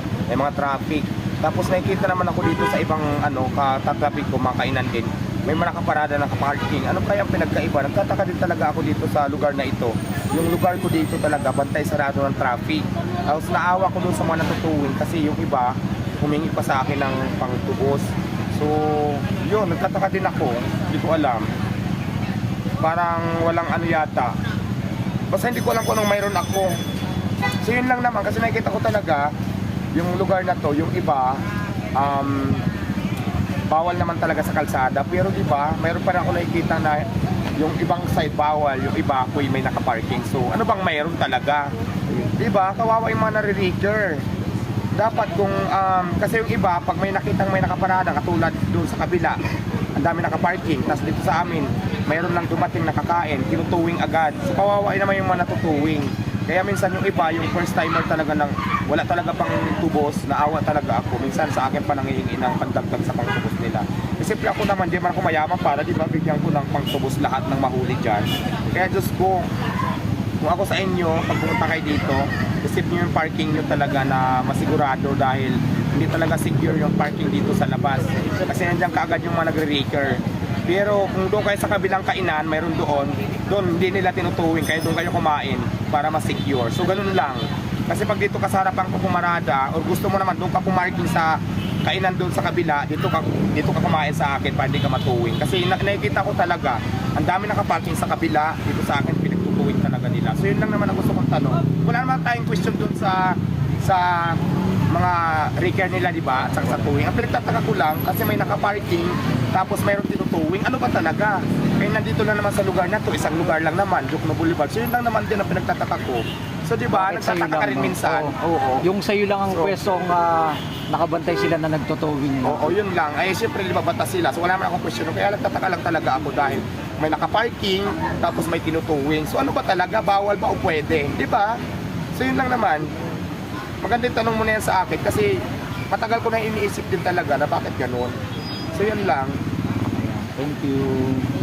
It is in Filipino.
ano, may mga traffic. Tapos nakikita naman ako dito sa ibang ano, katatraffic ko, mga kainan din. May mga nakaparada na parking. Ano kaya ang pinagkaiba? Nagtataka din talaga ako dito sa lugar na ito. Yung lugar ko dito talaga, bantay sarado ng traffic. Tapos naawa ko dun sa mga natutuwing kasi yung iba, humingi pa sa akin ng pangtubos. So, yun, nagtataka din ako. Hindi ko alam. Parang walang ano yata. Basta hindi ko alam kung anong mayroon ako. So yun lang naman, kasi nakikita ko talaga yung lugar na to, yung iba, um, bawal naman talaga sa kalsada. Pero di ba, mayroon pa rin ako nakikita na yung ibang side bawal, yung iba ako may nakaparking. So ano bang mayroon talaga? Di ba, kawawa yung mga nare-raker. Dapat kung, um, kasi yung iba, pag may nakitang may nakaparada, katulad doon sa kabila, ang dami nakaparking, tapos dito sa amin, mayroon lang dumating nakakain, tinutuwing agad. So kawawa naman yung mga natutuwing. Kaya minsan yung iba, yung first timer talaga ng wala talaga pang tubos, naawa talaga ako. Minsan sa akin pa nangihingi ng pandagdag sa pangtubos nila. Kasi siyempre ako naman, di man ako mayaman para di ba bigyan ko ng pangtubos lahat ng mahuli dyan. Kaya Diyos ko, kung ako sa inyo, pag pumunta kayo dito, isip nyo yung parking nyo talaga na masigurado dahil hindi talaga secure yung parking dito sa labas. Kasi nandiyan kaagad yung mga nagre-raker. Pero kung doon kayo sa kabilang kainan, mayroon doon, doon hindi nila tinutuwing, kaya doon kayo kumain para ma-secure. So ganun lang. Kasi pag dito ka sa harapan ko pumarada, or gusto mo naman doon ka pumarking sa kainan doon sa kabila, dito ka dito ka kumain sa akin para hindi ka matuwing. Kasi na, nakikita ko talaga, ang dami nakaparking sa kabila, dito sa akin pinagtutuwing talaga nila. So yun lang naman ang gusto kong tanong. Wala naman tayong question doon sa sa mga reker nila, di ba? At saka sa tuwing. Ang pinagtataka ko lang, kasi may nakaparking, tapos mayroon tinutuwing. Ano ba talaga? Kaya nandito lang naman sa lugar na to, isang lugar lang naman, Jokno Boulevard. So yun lang naman din ang pinagtataka ko. So di ba, Bakit sa'yo nagtataka ka lang, rin no? minsan. Oo. Oo. Yung sa'yo lang ang So- pwestong ah, nakabantay sila na nagtotowing. Oo, yun lang. Ay, siyempre, di ba, batas sila. So, wala naman akong question. Kaya nagtataka lang talaga ako dahil may nakaparking, tapos may tinutuwing. So, ano ba talaga? Bawal ba o pwede? Di ba? So, yun lang naman. Magandang tanong mo na yan sa akin kasi matagal ko na iniisip din talaga na bakit ganun. So, yun lang. Thank you.